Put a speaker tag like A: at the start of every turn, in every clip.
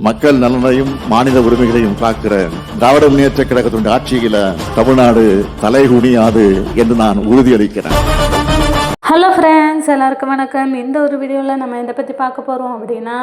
A: மக்கள் நலனையும் மாநில உரிமைகளையும் காக்கிற திராவிட முன்னேற்ற கழகத்தினுடைய ஆட்சியில தமிழ்நாடு தலைகுனியாது என்று நான் உறுதியளிக்கிறேன்.
B: ஹலோ ஃப்ரெண்ட்ஸ் எல்லாருக்கும் வணக்கம். இந்த ஒரு வீடியோவில் நம்ம எதை பற்றி பார்க்க போகிறோம் அப்படின்னா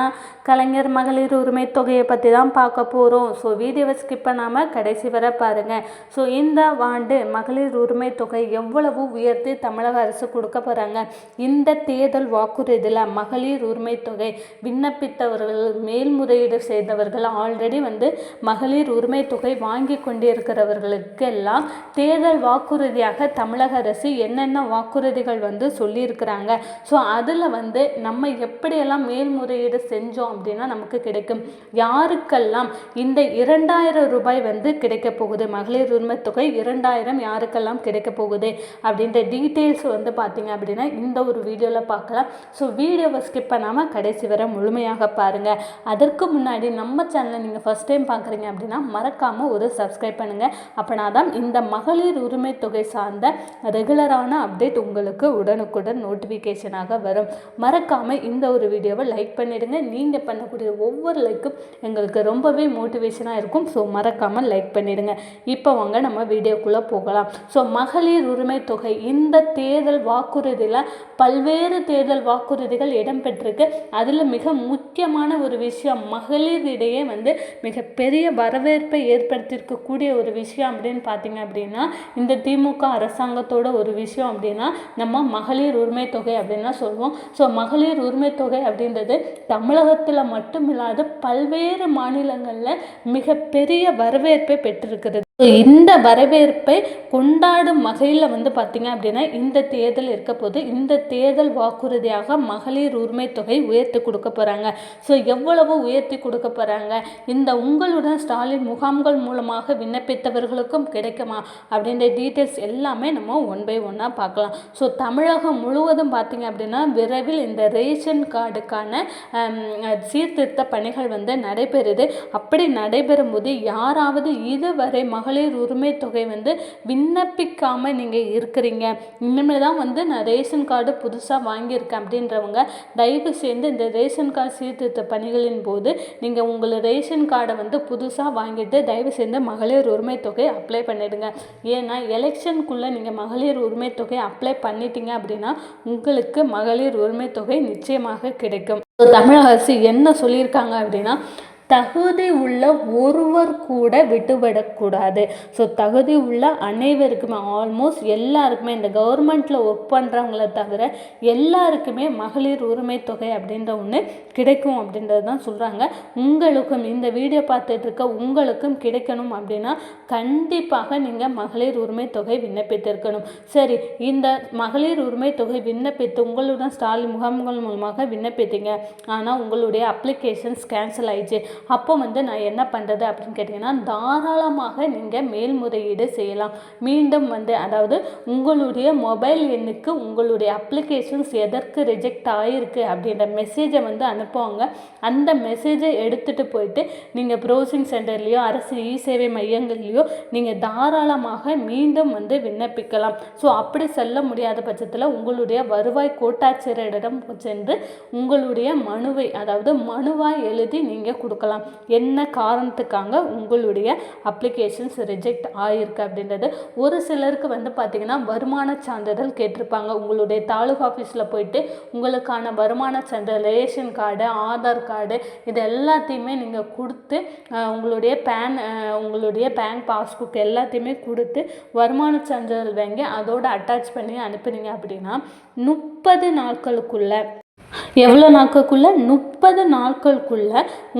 B: கலைஞர் மகளிர் உரிமை தொகையை பற்றி தான் பார்க்க போகிறோம் ஸோ வீடியோவை ஸ்கிப் பண்ணாமல் கடைசி வரை பாருங்கள் ஸோ இந்த ஆண்டு மகளிர் உரிமை தொகை எவ்வளவு உயர்த்தி தமிழக அரசு கொடுக்க போகிறாங்க இந்த தேர்தல் வாக்குறுதியில் மகளிர் உரிமை தொகை விண்ணப்பித்தவர்கள் மேல்முறையீடு செய்தவர்கள் ஆல்ரெடி வந்து மகளிர் உரிமை தொகை வாங்கி கொண்டிருக்கிறவர்களுக்கெல்லாம் தேர்தல் வாக்குறுதியாக தமிழக அரசு என்னென்ன வாக்குறுதிகள் வந்து சொல்லியிருக்கிறாங்க? ஸோ அதில் வந்து நம்ம எப்படியெல்லாம் மேல்முறையீடு செஞ்சோம் அப்படின்னா நமக்கு கிடைக்கும். யாருக்கெல்லாம் இந்த இரண்டாயிரம் ரூபாய் வந்து கிடைக்க போகுது? மகளிர் உரிமை தொகை இரண்டாயிரம் யாருக்கெல்லாம் கிடைக்க போகுது? அப்படின்ற டீட்டெயில்ஸ் வந்து பார்த்தீங்க அப்படின்னா இந்த ஒரு வீடியோவில் பார்க்கலாம் ஸோ வீடியோவை ஸ்கிப் பண்ணாமல் கடைசி வரை முழுமையாக பாருங்கள் அதற்கு முன்னாடி நம்ம சேனலை நீங்கள் ஃபஸ்ட் டைம் பார்க்குறீங்க அப்படின்னா மறக்காமல் ஒரு சப்ஸ்கிரைப் பண்ணுங்கள் அப்படின்னா தான் இந்த மகளிர் உரிமை தொகை சார்ந்த ரெகுலரான அப்டேட் உங்களுக்கு உடனுக்குடன் நோட்டிஃபிகேஷனாக வரும். மறக்காமல் இந்த ஒரு வீடியோவை லைக் பண்ணிடுங்க. நீங்கள் பண்ணக்கூடிய ஒவ்வொரு லைக்கும் எங்களுக்கு ரொம்பவே மோட்டிவேஷனாக இருக்கும். ஸோ மறக்காமல் லைக் பண்ணிடுங்க. இப்போ வாங்க நம்ம வீடியோக்குள்ளே போகலாம். ஸோ மகளிர் உரிமை தொகை. இந்த தேர்தல் வாக்குறுதியில் பல்வேறு தேர்தல் வாக்குறுதிகள் இடம்பெற்றிருக்கு. அதில் மிக முக்கியமான ஒரு விஷயம் மகளிரிடையே வந்து மிகப்பெரிய வரவேற்பை ஏற்படுத்தியிருக்கக்கூடிய ஒரு விஷயம் அப்படின்னு பார்த்தீங்க அப்படின்னா இந்த திமுக அரசாங்கத்தோட ஒரு விஷயம் அப்படின்னா நம்ம மகளிர் உரிமை தொகை அப்படின்னு அப்படின்லாம் சொல்லுவோம் ஸோ மகளிர் உரிமை தொகை அப்படின்றது தமிழகத்தில் மட்டும் இல்லாத பல்வேறு மாநிலங்களில் மிகப்பெரிய வரவேற்பை பெற்றிருக்கிறது இந்த வரவேற்பை கொண்டாடும் வகையில் வந்து பார்த்திங்க அப்படின்னா இந்த தேர்தல் இருக்க போது இந்த தேர்தல் வாக்குறுதியாக மகளிர் உரிமை தொகை உயர்த்தி கொடுக்க போகிறாங்க ஸோ எவ்வளவு உயர்த்தி கொடுக்க போகிறாங்க இந்த உங்களுடன் ஸ்டாலின் முகாம்கள் மூலமாக விண்ணப்பித்தவர்களுக்கும் கிடைக்குமா? அப்படின்ற டீட்டெயில்ஸ் எல்லாமே நம்ம ஒன் பை ஒன்னாக பார்க்கலாம். ஸோ தமிழகம் முழுவதும் பார்த்திங்க அப்படின்னா விரைவில் இந்த ரேஷன் கார்டுக்கான சீர்திருத்த பணிகள் வந்து நடைபெறுது. அப்படி நடைபெறும் போது யாராவது இதுவரை மகளிர் உரிமை தொகை வந்து விண்ணப்பிக்காமல் நீங்கள் இருக்கிறீங்க. இனிமேல் தான் வந்து நான் ரேஷன் கார்டு புதுசாக வாங்கியிருக்கேன் அப்படின்றவங்க தயவு செய்து இந்த ரேஷன் கார்டு சீர்திருத்த பணிகளின் போது நீங்கள் உங்கள் ரேஷன் கார்டை வந்து புதுசாக வாங்கிட்டு தயவு செய்து மகளிர் உரிமை தொகை அப்ளை பண்ணிடுங்க. ஏன்னா எலெக்ஷனுக்குள்ளே நீங்கள் மகளிர் உரிமை தொகை அப்ளை பண்ணிட்டீங்க அப்படின்னா உங்களுக்கு மகளிர் உரிமை தொகை நிச்சயமாக கிடைக்கும். தமிழக அரசு என்ன சொல்லியிருக்காங்க அப்படின்னா தகுதி உள்ள ஒருவர் கூட விட்டுவிடக்கூடாது. ஸோ தகுதி உள்ள அனைவருக்குமே ஆல்மோஸ்ட் எல்லாருக்குமே இந்த கவர்மெண்ட்டில் ஒர்க் பண்ணுறவங்கள தவிர எல்லாருக்குமே மகளிர் உரிமை தொகை அப்படின்ற ஒன்று கிடைக்கும் அப்படின்றது தான் சொல்கிறாங்க உங்களுக்கும் இந்த வீடியோ பார்த்துட்டு இருக்க உங்களுக்கும் கிடைக்கணும் அப்படின்னா கண்டிப்பாக நீங்கள் மகளிர் உரிமை தொகை விண்ணப்பித்திருக்கணும். சரி இந்த மகளிர் உரிமை தொகை விண்ணப்பித்து உங்களுடன் ஸ்டாலின் முகாம்கள் மூலமாக விண்ணப்பித்தீங்க. ஆனால் உங்களுடைய அப்ளிகேஷன்ஸ் கேன்சல் ஆயிடுச்சு. அப்போ வந்து நான் என்ன பண்ணுறது அப்படின்னு கேட்டிங்கன்னா தாராளமாக நீங்கள் மேல்முறையீடு செய்யலாம். மீண்டும் வந்து அதாவது உங்களுடைய மொபைல் எண்ணுக்கு உங்களுடைய அப்ளிகேஷன்ஸ் எதற்கு ரிஜெக்ட் ஆகிருக்கு அப்படின்ற மெசேஜை வந்து அனுப்புவாங்க. அந்த மெசேஜை எடுத்துகிட்டு போயிட்டு நீங்கள் ப்ரௌசிங் சென்டர்லேயோ அரசு இ சேவை மையங்கள்லேயோ நீங்கள் தாராளமாக மீண்டும் வந்து விண்ணப்பிக்கலாம். ஸோ அப்படி செல்ல முடியாத பட்சத்தில் உங்களுடைய வருவாய் கோட்டாட்சியரிடம் சென்று உங்களுடைய மனுவை அதாவது மனுவாய் எழுதி நீங்கள் கொடுக்கலாம். என்ன காரணத்துக்காக உங்களுடைய அப்ளிகேஷன்ஸ் ரிஜெக்ட் ஆகிருக்கு அப்படின்றது? ஒரு சிலருக்கு வந்து பார்த்திங்கன்னா வருமான சான்றிதழ் கேட்டிருப்பாங்க. உங்களுடைய தாலுகா ஆஃபீஸில் போயிட்டு உங்களுக்கான வருமான சான்றிதழ் ரேஷன் கார்டு ஆதார் கார்டு இது எல்லாத்தையுமே நீங்கள் கொடுத்து உங்களுடைய பேன் உங்களுடைய பேங்க் பாஸ்புக் எல்லாத்தையுமே கொடுத்து வருமான சான்றிதழ் வாங்கி அதோட அட்டாச் பண்ணி அனுப்புனீங்க அப்படின்னா முப்பது நாட்களுக்குள்ள எவ்வளோ நாட்களுக்குள்ள? முப்பது நாட்களுக்குள்ள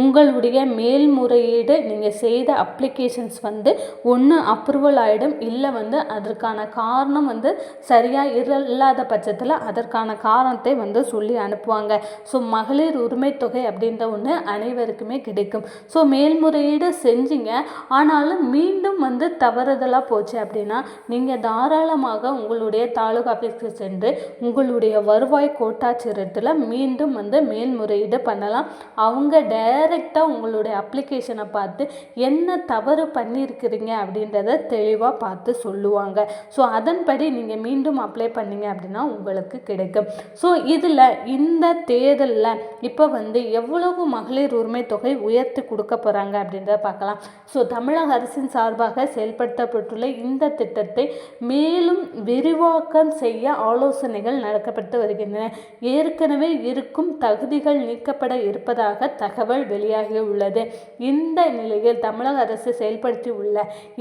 B: உங்களுடைய மேல்முறையீடு நீங்கள் செய்த அப்ளிகேஷன்ஸ் வந்து ஒன்று அப்ரூவல் ஆகிடும் இல்லை வந்து அதற்கான காரணம் வந்து சரியாக இல்லாத பட்சத்தில் அதற்கான காரணத்தை வந்து சொல்லி அனுப்புவாங்க. ஸோ மகளிர் உரிமை தொகை அப்படின்ற ஒன்று அனைவருக்குமே கிடைக்கும். ஸோ மேல்முறையீடு செஞ்சீங்க. ஆனாலும் மீண்டும் வந்து தவறுதலாக போச்சு அப்படின்னா நீங்கள் தாராளமாக உங்களுடைய தாலுகா ஆஃபீஸ்க்கு சென்று உங்களுடைய வருவாய் கோட்டாட்சியரத்தில் மீ மீண்டும் வந்து மேல்முறையீடு பண்ணலாம். அவங்க டைரெக்டாக உங்களுடைய அப்ளிகேஷனை பார்த்து என்ன தவறு பண்ணியிருக்கிறீங்க அப்படின்றத தெளிவாக பார்த்து சொல்லுவாங்க. ஸோ அதன்படி நீங்கள் மீண்டும் அப்ளை பண்ணீங்க அப்படின்னா உங்களுக்கு கிடைக்கும். ஸோ இதில் இந்த தேர்தலில் இப்போ வந்து எவ்வளவு மகளிர் உரிமை தொகை உயர்த்தி கொடுக்க போகிறாங்க அப்படின்றத பார்க்கலாம். ஸோ தமிழக அரசின் சார்பாக செயல்படுத்தப்பட்டுள்ள இந்த திட்டத்தை மேலும் விரிவாக்கம் செய்ய ஆலோசனைகள் நடக்கப்பட்டு வருகின்றன. ஏற்கனவே இருக்கும் தகுதிகள் நீக்கப்பட இருப்பதாக தகவல் வெளியாகியுள்ளது. இந்த நிலையில் தமிழக அரசு செயல்படுத்தி உள்ள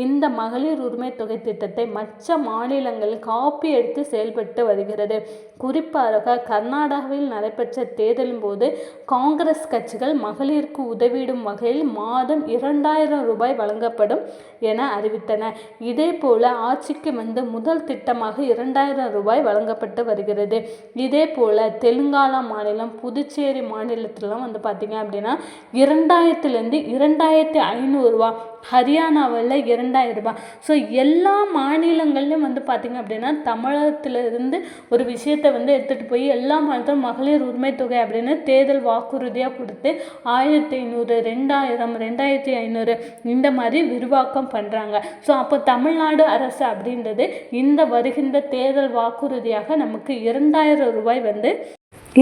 B: இந்த மகளிர் உரிமை தொகை திட்டத்தை மற்ற மாநிலங்களில் காப்பி எடுத்து செயல்பட்டு வருகிறது. குறிப்பாக கர்நாடகாவில் நடைபெற்ற தேர்தலின் போது காங்கிரஸ் கட்சிகள் மகளிருக்கு உதவிடும் வகையில் மாதம் இரண்டாயிரம் ரூபாய் வழங்கப்படும் என அறிவித்தன. இதே போல ஆட்சிக்கு வந்து முதல் திட்டமாக இரண்டாயிரம் ரூபாய் வழங்கப்பட்டு வருகிறது. இதே போல தெலுங்கானா மாநிலம் புதுச்சேரி மாநிலத்திலலாம் வந்து பார்த்தீங்க அப்படின்னா இரண்டாயிரத்துலேருந்து இரண்டாயிரத்தி ஐநூறுரூவா ஹரியானாவில் இரண்டாயிரம் ரூபாய் ஸோ எல்லா மாநிலங்கள்லையும் வந்து பார்த்திங்க அப்படின்னா தமிழகத்திலிருந்து ஒரு விஷயத்தை வந்து எடுத்துகிட்டு போய் எல்லா மாநிலத்திலும் மகளிர் உரிமை தொகை அப்படின்னு தேர்தல் வாக்குறுதியாக கொடுத்து ஆயிரத்தி ஐநூறு ரெண்டாயிரம் ரெண்டாயிரத்தி ஐநூறு இந்த மாதிரி விரிவாக்கம் பண்ணுறாங்க ஸோ அப்போ தமிழ்நாடு அரசு அப்படின்றது இந்த வருகின்ற தேர்தல் வாக்குறுதியாக நமக்கு இரண்டாயிரம் ரூபாய் வந்து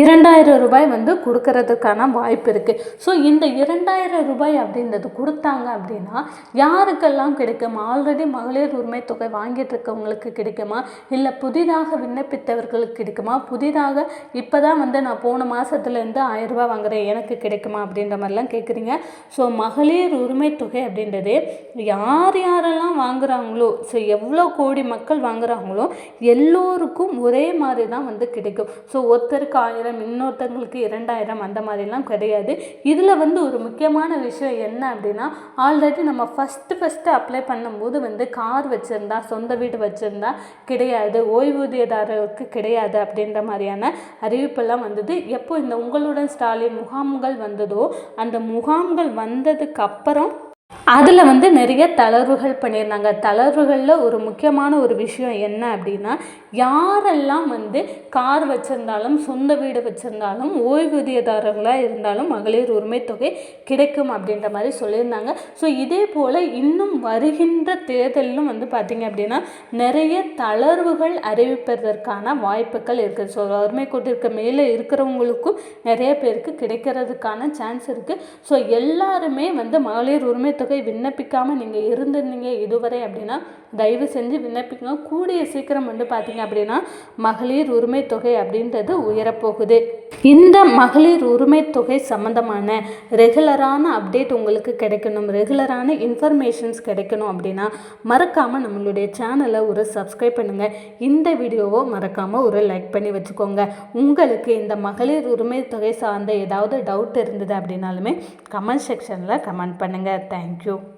B: இரண்டாயிரம் ரூபாய் வந்து கொடுக்கறதுக்கான வாய்ப்பு இருக்குது ஸோ இந்த இரண்டாயிரம் ரூபாய் அப்படின்றது கொடுத்தாங்க அப்படின்னா யாருக்கெல்லாம் கிடைக்கும்? ஆல்ரெடி மகளிர் உரிமை தொகை வாங்கிட்டு இருக்கவங்களுக்கு கிடைக்குமா? இல்லை புதிதாக விண்ணப்பித்தவர்களுக்கு கிடைக்குமா? புதிதாக இப்போ தான் வந்து நான் போன மாதத்துலேருந்து ஆயிரம் ரூபாய் வாங்குறேன் எனக்கு கிடைக்குமா? அப்படின்ற மாதிரிலாம் கேட்குறீங்க ஸோ மகளிர் உரிமை தொகை அப்படின்றது யார் யாரெல்லாம் வாங்குறாங்களோ ஸோ எவ்வளோ கோடி மக்கள் வாங்குறாங்களோ எல்லோருக்கும் ஒரே மாதிரி தான் வந்து கிடைக்கும். ஸோ ஒருத்தருக்கு ஆயிரம் இன்னொருத்தங்களுக்கு இரண்டாயிரம் அந்த மாதிரிலாம் கிடையாது. இதில் வந்து ஒரு முக்கியமான விஷயம் என்ன அப்படின்னா ஆல்ரெடி நம்ம ஃபஸ்ட்டு ஃபஸ்ட்டு அப்ளை பண்ணும்போது வந்து கார் வச்சுருந்தா சொந்த வீடு வச்சுருந்தா கிடையாது ஓய்வூதியதாரருக்கு கிடையாது அப்படின்ற மாதிரியான அறிவிப்பெல்லாம் வந்தது. எப்போ இந்த உங்களுடன் ஸ்டாலின் முகாம்கள் வந்ததோ அந்த முகாம்கள் வந்ததுக்கு அப்புறம் அதில் வந்து நிறைய தளர்வுகள் பண்ணியிருந்தாங்க. தளர்வுகளில் ஒரு முக்கியமான ஒரு விஷயம் என்ன அப்படின்னா யாரெல்லாம் வந்து கார் வச்சுருந்தாலும் சொந்த வீடு வச்சுருந்தாலும் ஓய்வூதியதாரர்களாக இருந்தாலும் மகளிர் உரிமை தொகை கிடைக்கும் அப்படின்ற மாதிரி சொல்லியிருந்தாங்க. ஸோ இதே போல் இன்னும் வருகின்ற தேர்தலிலும் வந்து பார்த்திங்க அப்படின்னா நிறைய தளர்வுகள் அறிவிப்பதற்கான வாய்ப்புகள் இருக்குது ஸோ வறுமை கோட்டிற்கு மேலே இருக்கிறவங்களுக்கும் நிறைய பேருக்கு கிடைக்கிறதுக்கான சான்ஸ் இருக்குது ஸோ எல்லாருமே வந்து மகளிர் உரிமை தொகை விண்ணப்பிக்காமல் நீங்கள் இருந்திருந்தீங்க இதுவரை அப்படின்னா தயவு செஞ்சு விண்ணப்பிக்கங்க கூடிய சீக்கிரம் வந்து பார்த்தீங்க அப்படின்னா மகளிர் உரிமை தொகை அப்படின்றது உயரப்போகுது. இந்த மகளிர் உரிமை தொகை சம்மந்தமான ரெகுலரான அப்டேட் உங்களுக்கு கிடைக்கணும். ரெகுலரான இன்ஃபர்மேஷன்ஸ் கிடைக்கணும் அப்படின்னா மறக்காமல் நம்மளுடைய சேனலை ஒரு சப்ஸ்கிரைப் பண்ணுங்கள் இந்த வீடியோவை மறக்காமல் ஒரு லைக் பண்ணி வச்சுக்கோங்க. உங்களுக்கு இந்த மகளிர் உரிமை தொகை சார்ந்த ஏதாவது டவுட் இருந்தது அப்படின்னாலுமே கமெண்ட் செக்ஷனில் கமெண்ட் பண்ணுங்கள் தேங்க்யூ. Thank you